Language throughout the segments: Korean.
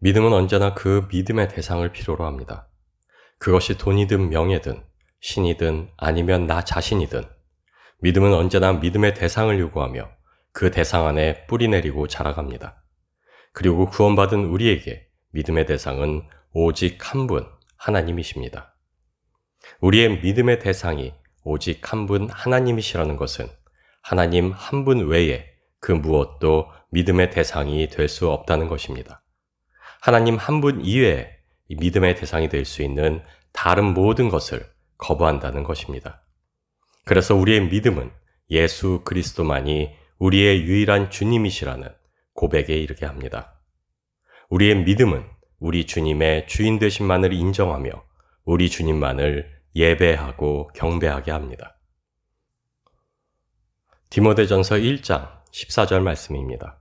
믿음은 언제나 그 믿음의 대상을 필요로 합니다. 그것이 돈이든 명예든 신이든 아니면 나 자신이든 믿음은 언제나 믿음의 대상을 요구하며 그 대상 안에 뿌리 내리고 자라갑니다. 그리고 구원받은 우리에게 믿음의 대상은 오직 한 분, 하나님이십니다. 우리의 믿음의 대상이 오직 한 분 하나님이시라는 것은 하나님 한 분 외에 그 무엇도 믿음의 대상이 될 수 없다는 것입니다. 하나님 한 분 이외에 믿음의 대상이 될 수 있는 다른 모든 것을 거부한다는 것입니다. 그래서 우리의 믿음은 예수 그리스도만이 우리의 유일한 주님이시라는 고백에 이르게 합니다. 우리의 믿음은 우리 주님의 주인 되신만을 인정하며 우리 주님만을 예배하고 경배하게 합니다. 디모데전서 1장 14절 말씀입니다.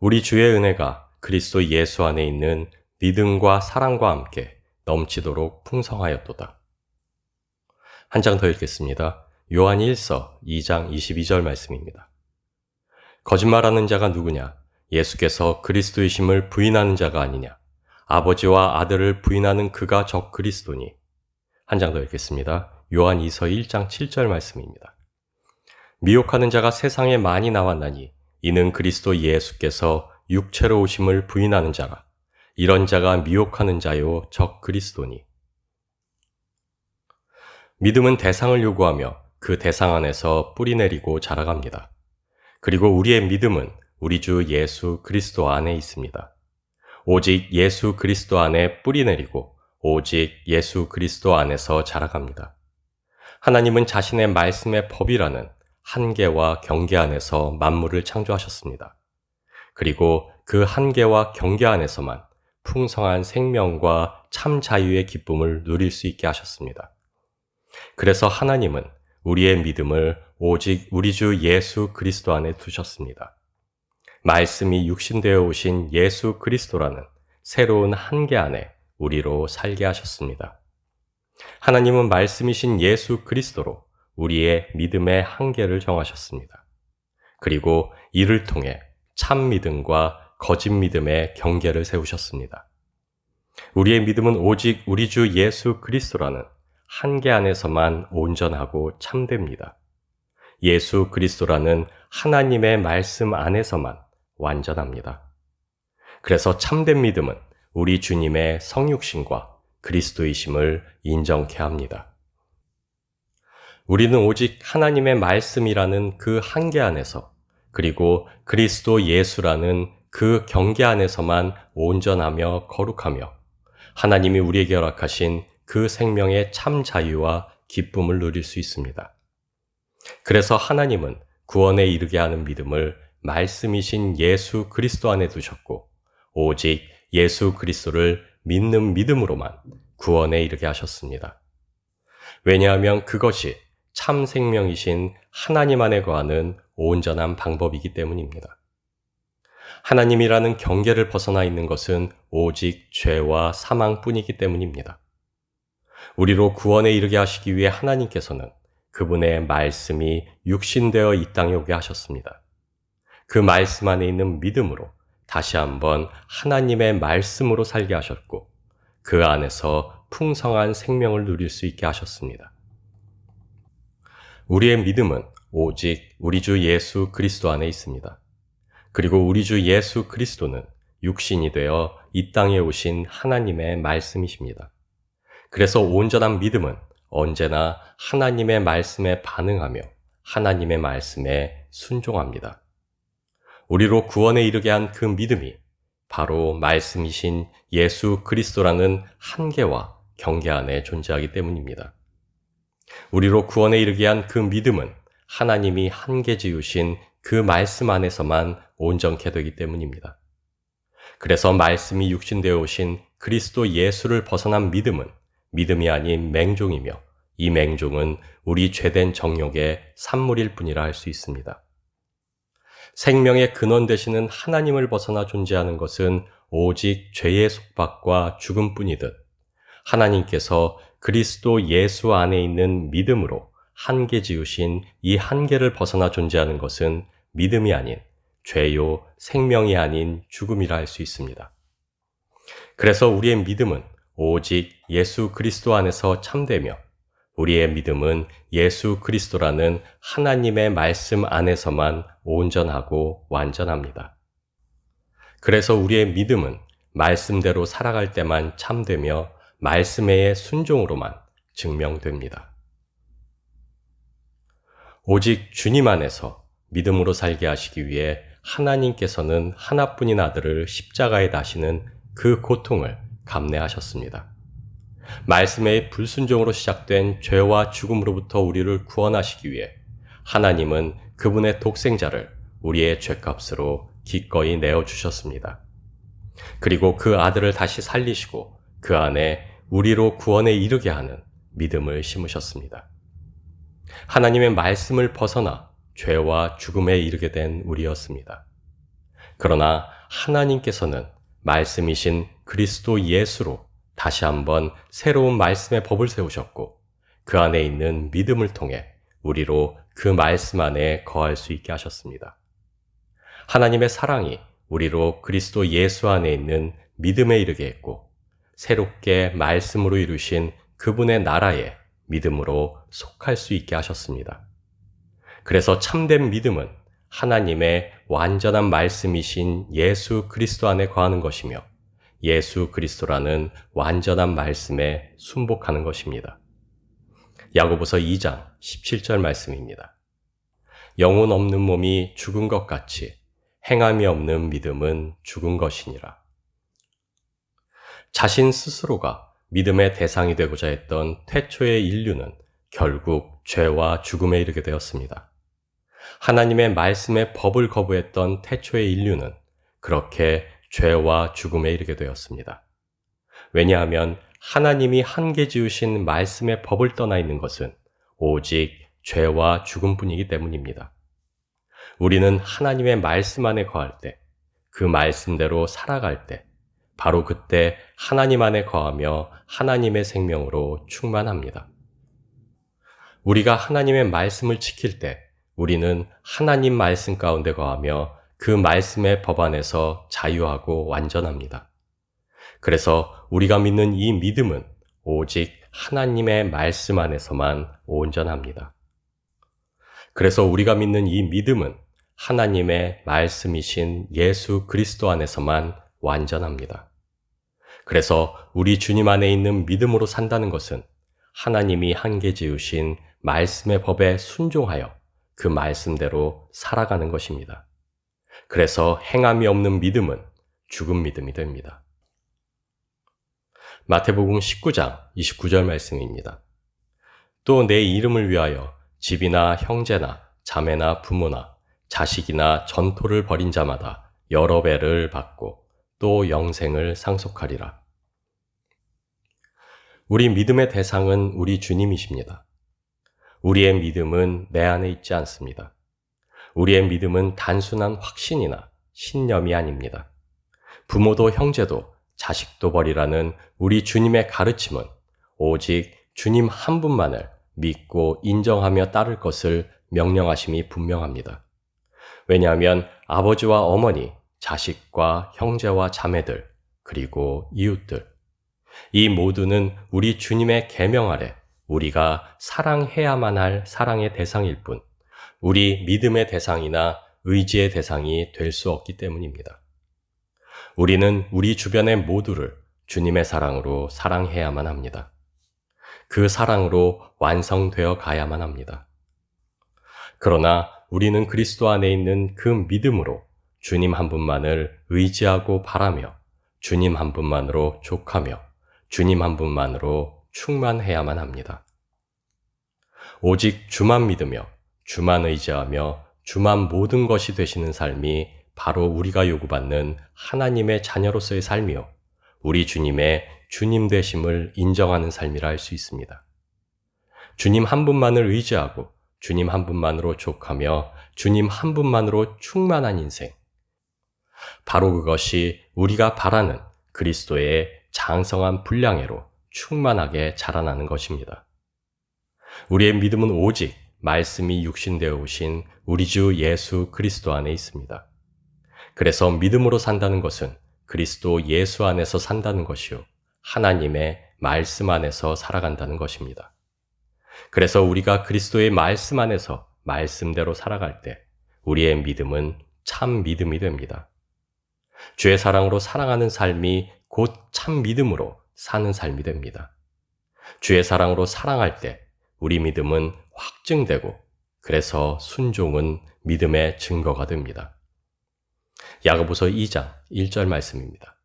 우리 주의 은혜가 그리스도 예수 안에 있는 믿음과 사랑과 함께 넘치도록 풍성하였도다. 한 장 더 읽겠습니다. 요한 1서 2장 22절 말씀입니다. 거짓말하는 자가 누구냐? 예수께서 그리스도이심을 부인하는 자가 아니냐? 아버지와 아들을 부인하는 그가 적 그리스도니. 한 장 더 읽겠습니다. 요한 2서 1장 7절 말씀입니다. 미혹하는 자가 세상에 많이 나왔나니 이는 그리스도 예수께서 육체로 오심을 부인하는 자라. 이런 자가 미혹하는 자요 적 그리스도니. 믿음은 대상을 요구하며 그 대상 안에서 뿌리 내리고 자라갑니다. 그리고 우리의 믿음은 우리 주 예수 그리스도 안에 있습니다. 오직 예수 그리스도 안에 뿌리 내리고 오직 예수 그리스도 안에서 자라갑니다. 하나님은 자신의 말씀의 법이라는 한계와 경계 안에서 만물을 창조하셨습니다. 그리고 그 한계와 경계 안에서만 풍성한 생명과 참 자유의 기쁨을 누릴 수 있게 하셨습니다. 그래서 하나님은 우리의 믿음을 오직 우리 주 예수 그리스도 안에 두셨습니다. 말씀이 육신되어 오신 예수 그리스도라는 새로운 한계 안에 우리로 살게 하셨습니다. 하나님은 말씀이신 예수 그리스도로 우리의 믿음의 한계를 정하셨습니다. 그리고 이를 통해 참 믿음과 거짓 믿음의 경계를 세우셨습니다. 우리의 믿음은 오직 우리 주 예수 그리스도라는 한계 안에서만 온전하고 참됩니다. 예수 그리스도라는 하나님의 말씀 안에서만 완전합니다. 그래서 참된 믿음은 우리 주님의 성육신과 그리스도이심을 인정케 합니다. 우리는 오직 하나님의 말씀이라는 그 한계 안에서 그리고 그리스도 예수라는 그 경계 안에서만 온전하며 거룩하며 하나님이 우리에게 허락하신 그 생명의 참 자유와 기쁨을 누릴 수 있습니다. 그래서 하나님은 구원에 이르게 하는 믿음을 말씀이신 예수 그리스도 안에 두셨고 오직 예수 그리스도를 믿는 믿음으로만 구원에 이르게 하셨습니다. 왜냐하면 그것이 참 생명이신 하나님 안에 거하는 온전한 방법이기 때문입니다. 하나님이라는 경계를 벗어나 있는 것은 오직 죄와 사망뿐이기 때문입니다. 우리로 구원에 이르게 하시기 위해 하나님께서는 그분의 말씀이 육신되어 이 땅에 오게 하셨습니다. 그 말씀 안에 있는 믿음으로 다시 한번 하나님의 말씀으로 살게 하셨고 그 안에서 풍성한 생명을 누릴 수 있게 하셨습니다. 우리의 믿음은 오직 우리 주 예수 그리스도 안에 있습니다. 그리고 우리 주 예수 그리스도는 육신이 되어 이 땅에 오신 하나님의 말씀이십니다. 그래서 온전한 믿음은 언제나 하나님의 말씀에 반응하며 하나님의 말씀에 순종합니다. 우리로 구원에 이르게 한 그 믿음이 바로 말씀이신 예수 그리스도라는 한계와 경계 안에 존재하기 때문입니다. 우리로 구원에 이르게 한 그 믿음은 하나님이 한계 지으신 그 말씀 안에서만 온전케 되기 때문입니다. 그래서 말씀이 육신되어 오신 그리스도 예수를 벗어난 믿음은 믿음이 아닌 맹종이며 이 맹종은 우리 죄된 정욕의 산물일 뿐이라 할 수 있습니다. 생명의 근원 되시는 하나님을 벗어나 존재하는 것은 오직 죄의 속박과 죽음뿐이듯 하나님께서 그리스도 예수 안에 있는 믿음으로 한계 지으신 이 한계를 벗어나 존재하는 것은 믿음이 아닌 죄요 생명이 아닌 죽음이라 할 수 있습니다. 그래서 우리의 믿음은 오직 예수 그리스도 안에서 참되며 우리의 믿음은 예수 그리스도라는 하나님의 말씀 안에서만 온전하고 완전합니다. 그래서 우리의 믿음은 말씀대로 살아갈 때만 참되며 말씀의 순종으로만 증명됩니다. 오직 주님 안에서 믿음으로 살게 하시기 위해 하나님께서는 하나뿐인 아들을 십자가에 다시는 그 고통을 감내하셨습니다. 말씀의 불순종으로 시작된 죄와 죽음으로부터 우리를 구원하시기 위해 하나님은 그분의 독생자를 우리의 죄값으로 기꺼이 내어 주셨습니다. 그리고 그 아들을 다시 살리시고 그 안에 우리로 구원에 이르게 하는 믿음을 심으셨습니다. 하나님의 말씀을 벗어나 죄와 죽음에 이르게 된 우리였습니다. 그러나 하나님께서는 말씀이신 그리스도 예수로 다시 한번 새로운 말씀의 법을 세우셨고 그 안에 있는 믿음을 통해 우리로 그 말씀 안에 거할 수 있게 하셨습니다. 하나님의 사랑이 우리로 그리스도 예수 안에 있는 믿음에 이르게 했고 새롭게 말씀으로 이루신 그분의 나라에 믿음으로 속할 수 있게 하셨습니다. 그래서 참된 믿음은 하나님의 완전한 말씀이신 예수 그리스도 안에 거하는 것이며 예수 그리스도라는 완전한 말씀에 순복하는 것입니다. 야고보서 2장 17절 말씀입니다. 영혼 없는 몸이 죽은 것 같이 행함이 없는 믿음은 죽은 것이니라. 자신 스스로가 믿음의 대상이 되고자 했던 태초의 인류는 결국 죄와 죽음에 이르게 되었습니다. 하나님의 말씀의 법을 거부했던 태초의 인류는 그렇게 죄와 죽음에 이르게 되었습니다. 왜냐하면 하나님이 한계 지으신 말씀의 법을 떠나 있는 것은 오직 죄와 죽음뿐이기 때문입니다. 우리는 하나님의 말씀 안에 거할 때, 그 말씀대로 살아갈 때, 바로 그때 하나님 안에 거하며 하나님의 생명으로 충만합니다. 우리가 하나님의 말씀을 지킬 때 우리는 하나님 말씀 가운데 거하며 그 말씀의 법 안에서 자유하고 완전합니다. 그래서 우리가 믿는 이 믿음은 오직 하나님의 말씀 안에서만 온전합니다. 그래서 우리가 믿는 이 믿음은 하나님의 말씀이신 예수 그리스도 안에서만 완전합니다. 그래서 우리 주님 안에 있는 믿음으로 산다는 것은 하나님이 한계 지으신 말씀의 법에 순종하여 그 말씀대로 살아가는 것입니다. 그래서 행함이 없는 믿음은 죽은 믿음이 됩니다. 마태복음 19장 29절 말씀입니다. 또 내 이름을 위하여 집이나 형제나 자매나 부모나 자식이나 전토를 벌인 자마다 여러 배를 받고 또 영생을 상속하리라. 우리 믿음의 대상은 우리 주님이십니다. 우리의 믿음은 내 안에 있지 않습니다. 우리의 믿음은 단순한 확신이나 신념이 아닙니다. 부모도 형제도 자식도 버리라는 우리 주님의 가르침은 오직 주님 한 분만을 믿고 인정하며 따를 것을 명령하심이 분명합니다. 왜냐하면 아버지와 어머니, 자식과 형제와 자매들, 그리고 이웃들, 이 모두는 우리 주님의 계명 아래 우리가 사랑해야만 할 사랑의 대상일 뿐, 우리 믿음의 대상이나 의지의 대상이 될 수 없기 때문입니다. 우리는 우리 주변의 모두를 주님의 사랑으로 사랑해야만 합니다. 그 사랑으로 완성되어 가야만 합니다. 그러나 우리는 그리스도 안에 있는 그 믿음으로 주님 한 분만을 의지하고 바라며 주님 한 분만으로 족하며 주님 한 분만으로 충만해야만 합니다. 오직 주만 믿으며 주만 의지하며 주만 모든 것이 되시는 삶이 바로 우리가 요구받는 하나님의 자녀로서의 삶이요. 우리 주님의 주님 되심을 인정하는 삶이라 할 수 있습니다. 주님 한 분만을 의지하고 주님 한 분만으로 족하며 주님 한 분만으로 충만한 인생. 바로 그것이 우리가 바라는 그리스도의 장성한 분량회로 충만하게 자라나는 것입니다. 우리의 믿음은 오직 말씀이 육신되어 오신 우리 주 예수 그리스도 안에 있습니다. 그래서 믿음으로 산다는 것은 그리스도 예수 안에서 산다는 것이요. 하나님의 말씀 안에서 살아간다는 것입니다. 그래서 우리가 그리스도의 말씀 안에서 말씀대로 살아갈 때 우리의 믿음은 참 믿음이 됩니다. 주의 사랑으로 사랑하는 삶이 곧 참 믿음으로 사는 삶이 됩니다. 주의 사랑으로 사랑할 때 우리 믿음은 확증되고 그래서 순종은 믿음의 증거가 됩니다. 야고보서 2장 1절 말씀입니다.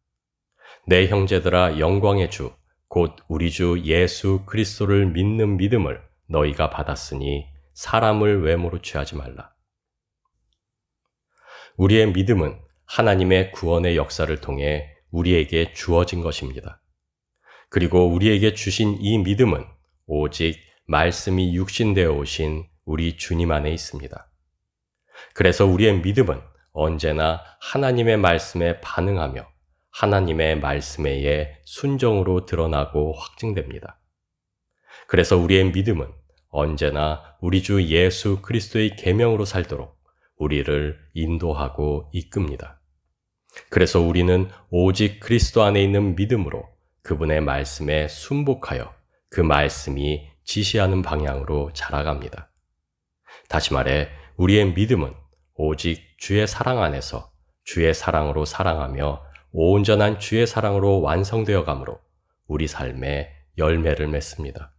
내 형제들아 영광의 주 곧 우리 주 예수 그리스도를 믿는 믿음을 너희가 받았으니 사람을 외모로 취하지 말라. 우리의 믿음은 하나님의 구원의 역사를 통해 우리에게 주어진 것입니다. 그리고 우리에게 주신 이 믿음은 오직 말씀이 육신되어 오신 우리 주님 안에 있습니다. 그래서 우리의 믿음은 언제나 하나님의 말씀에 반응하며 하나님의 말씀에 의해 순종으로 드러나고 확증됩니다. 그래서 우리의 믿음은 언제나 우리 주 예수 그리스도의 계명으로 살도록 우리를 인도하고 이끕니다. 그래서 우리는 오직 그리스도 안에 있는 믿음으로 그분의 말씀에 순복하여 그 말씀이 지시하는 방향으로 자라갑니다. 다시 말해, 우리의 믿음은 오직 주의 사랑 안에서 주의 사랑으로 사랑하며 온전한 주의 사랑으로 완성되어 가므로 우리 삶에 열매를 맺습니다.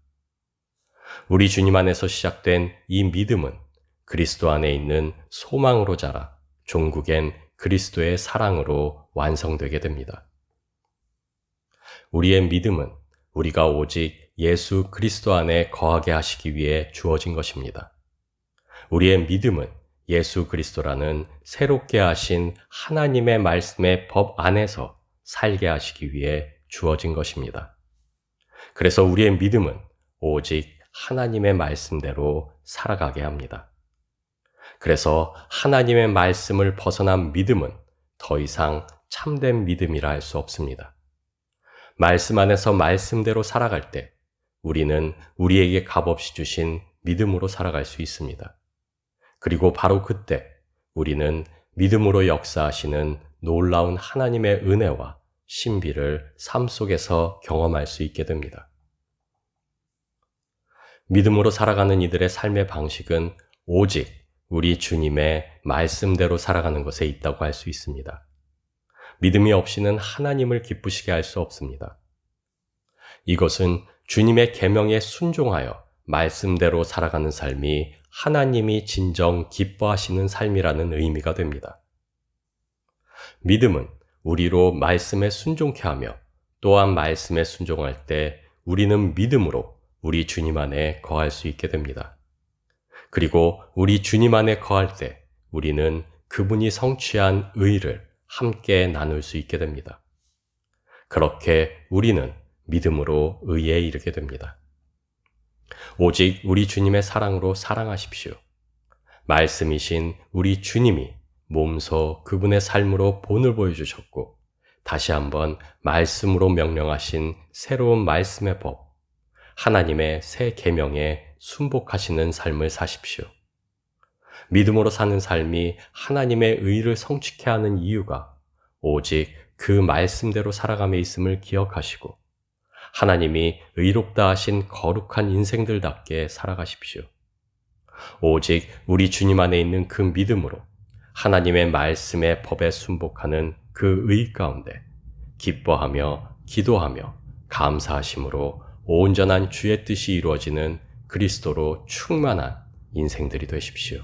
우리 주님 안에서 시작된 이 믿음은 그리스도 안에 있는 소망으로 자라 종국엔 그리스도의 사랑으로 완성되게 됩니다. 우리의 믿음은 우리가 오직 예수 그리스도 안에 거하게 하시기 위해 주어진 것입니다. 우리의 믿음은 예수 그리스도라는 새롭게 하신 하나님의 말씀의 법 안에서 살게 하시기 위해 주어진 것입니다. 그래서 우리의 믿음은 오직 하나님의 말씀대로 살아가게 합니다. 그래서 하나님의 말씀을 벗어난 믿음은 더 이상 참된 믿음이라 할 수 없습니다. 말씀 안에서 말씀대로 살아갈 때 우리는 우리에게 값없이 주신 믿음으로 살아갈 수 있습니다. 그리고 바로 그때 우리는 믿음으로 역사하시는 놀라운 하나님의 은혜와 신비를 삶 속에서 경험할 수 있게 됩니다. 믿음으로 살아가는 이들의 삶의 방식은 오직 우리 주님의 말씀대로 살아가는 것에 있다고 할 수 있습니다. 믿음이 없이는 하나님을 기쁘시게 할 수 없습니다. 이것은 주님의 계명에 순종하여 말씀대로 살아가는 삶이 하나님이 진정 기뻐하시는 삶이라는 의미가 됩니다. 믿음은 우리로 말씀에 순종케 하며 또한 말씀에 순종할 때 우리는 믿음으로 우리 주님 안에 거할 수 있게 됩니다. 그리고 우리 주님 안에 거할 때 우리는 그분이 성취한 의를 함께 나눌 수 있게 됩니다. 그렇게 우리는 믿음으로 의에 이르게 됩니다. 오직 우리 주님의 사랑으로 사랑하십시오. 말씀이신 우리 주님이 몸소 그분의 삶으로 본을 보여주셨고, 다시 한번 말씀으로 명령하신 새로운 말씀의 법, 하나님의 새 계명에 순복하시는 삶을 사십시오. 믿음으로 사는 삶이 하나님의 의를 성취케 하는 이유가 오직 그 말씀대로 살아감에 있음을 기억하시고 하나님이 의롭다 하신 거룩한 인생들답게 살아가십시오. 오직 우리 주님 안에 있는 그 믿음으로 하나님의 말씀의 법에 순복하는 그 의 가운데 기뻐하며 기도하며 감사하심으로 온전한 주의 뜻이 이루어지는 그리스도로 충만한 인생들이 되십시오.